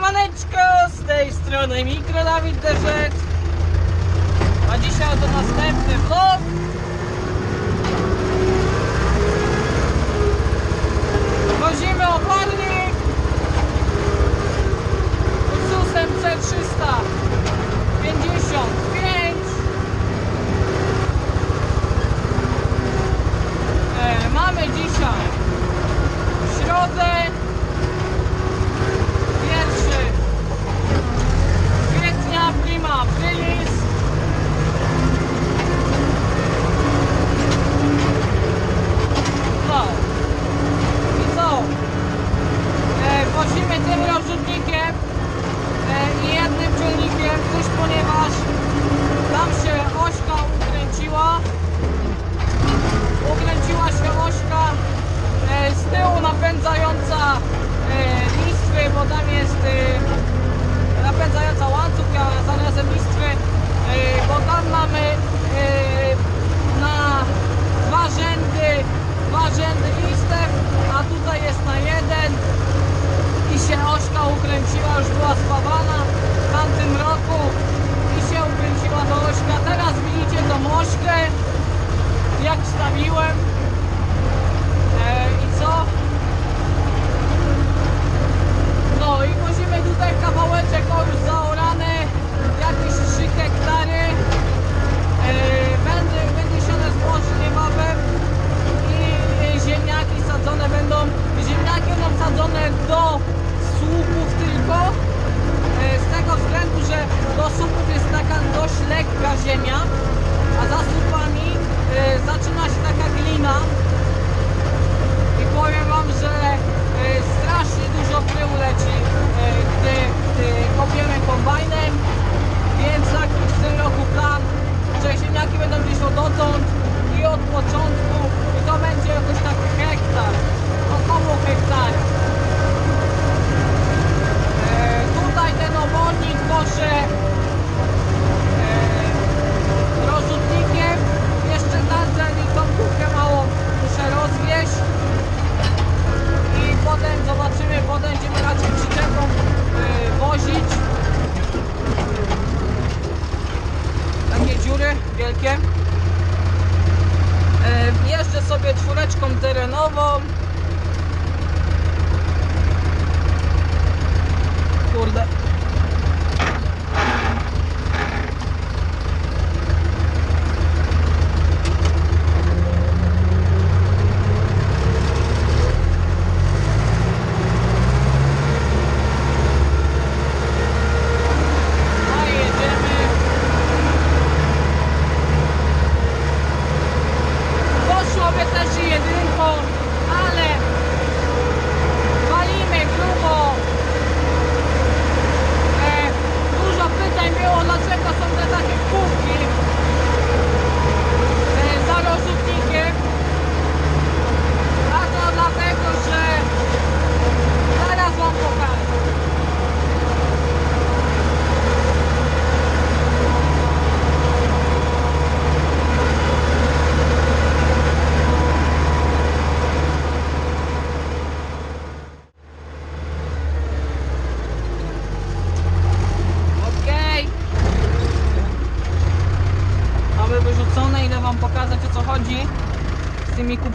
Siemaneczko, z tej strony Mikro Dawid Deszek A dzisiaj oto następny vlog. Wozimy opornik Ursusem C300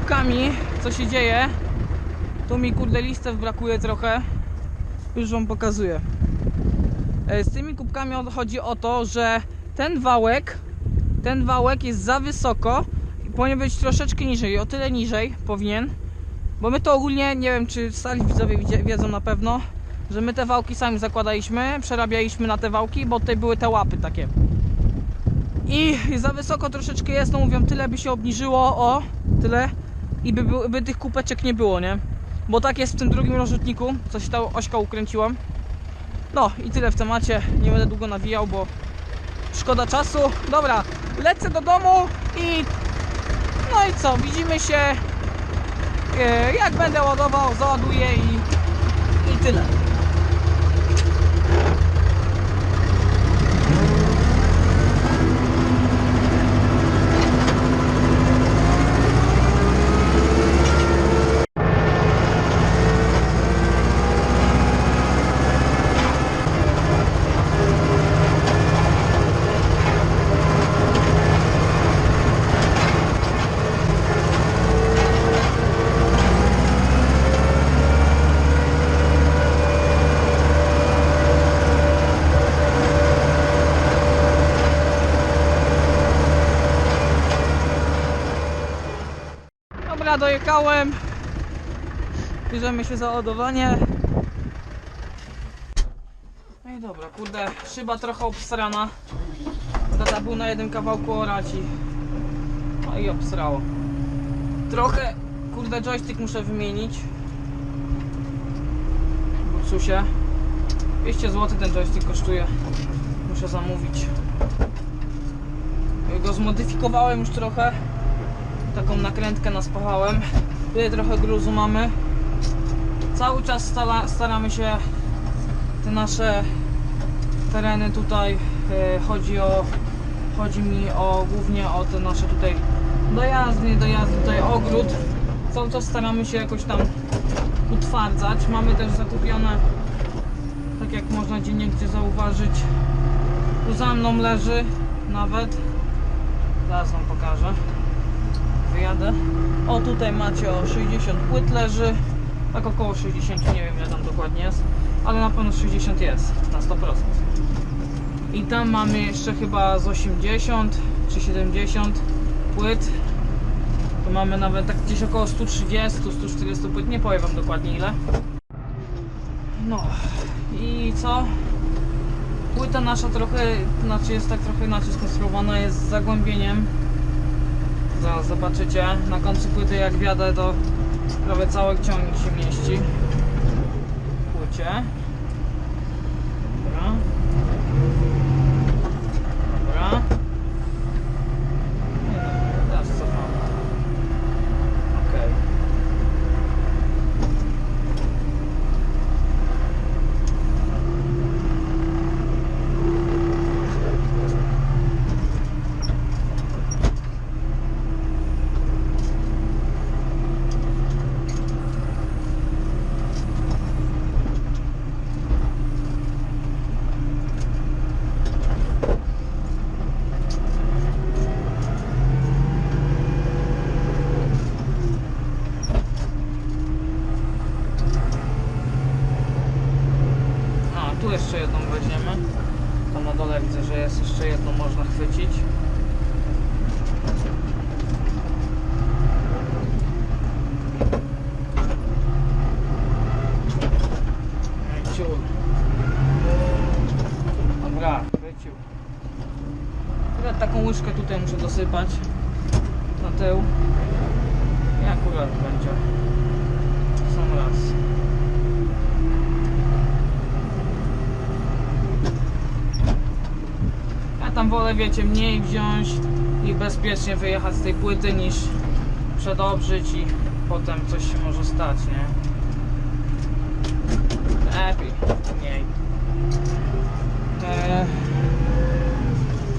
kubkami, co się dzieje. Tu mi kurde listew brakuje trochę. Już wam pokazuję. E, Z tymi kubkami chodzi o to, że ten wałek, ten wałek jest za wysoko i powinien być troszeczkę niżej, o tyle niżej powinien. Bo my to ogólnie, nie wiem czy stali widzowie wiedzą na pewno, że my te wałki sami zakładaliśmy, przerabialiśmy na te wałki, bo tutaj były te łapy takie. I za wysoko troszeczkę jest, no mówią, tyle by się obniżyło, o, tyle i by, by, by tych kupeczek nie było, nie? Bo tak jest w tym drugim rozrzutniku, co się ta ośka ukręciłam. No i tyle w temacie, nie będę długo nawijał, bo szkoda czasu. Dobra, lecę do domu i no i co, widzimy się e, jak będę ładował, załaduję i, i tyle. Dojechałem. Bierzemy się za ładowanie. No i dobra, kurde, szyba trochę obsrana. Tata był na jednym kawałku orać i... No i obsrało. Trochę, kurde, joystick muszę wymienić. Buksusie. 200 zł ten joystick kosztuje. Muszę zamówić. Go zmodyfikowałem już trochę. Taką nakrętkę naspachałem. Tutaj trochę gruzu mamy. Cały czas stara, staramy się te nasze tereny tutaj e, chodzi o chodzi mi o głównie o te nasze tutaj dojazdy, dojazdy tutaj ogród. Cały czas staramy się jakoś tam utwardzać. Mamy też zakupione tak jak można dziennie gdzie zauważyć tu za mną leży nawet zaraz wam pokażę wyjadę. O tutaj macie o 60 płyt leży. Tak około 60 nie wiem ile tam dokładnie jest ale na pewno 60 jest na 100% i tam mamy jeszcze chyba z 80 czy 70 płyt. Tu mamy nawet tak gdzieś około 130 140 płyt nie powiem wam dokładnie ile. No i co? Płyta nasza trochę, znaczy jest tak trochę inaczej skonstruowana, jest z zagłębieniem. Zaraz zobaczycie. Na końcu płyty jak wjadę to prawie cały ciągnik się mieści. Płycie. Dobra. Dobra. Nie no, teraz cofam. Okej. A, tu jeszcze jedną weźmiemy. Tam na dole widzę, że jest jeszcze jedną można chwycić. No i ciul. Dobra, chwycił. Akurat taką łyżkę tutaj muszę dosypać na tył. I akurat będzie. w Sam raz. Ja tam wolę, wiecie, mniej wziąć i bezpiecznie wyjechać z tej płyty niż przedobrzyć i potem coś się może stać, nie? Lepiej, mniej. Eee...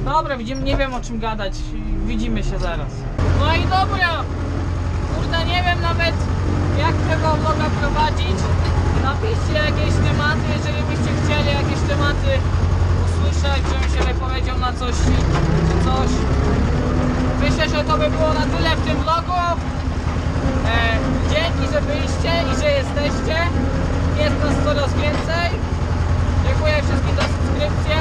Dobra, widzimy, nie wiem o czym gadać. Widzimy się zaraz. No i dobra! Kurde, nie wiem nawet jak tego vloga prowadzić. Napiszcie jakieś tematy, jeżeli byście chcieli jakieś tematy na coś czy coś. Myślę, że to by było na tyle w tym vlogu. E, dzięki, że byliście i że jesteście. Jest nas coraz więcej. Dziękuję wszystkim za subskrypcję.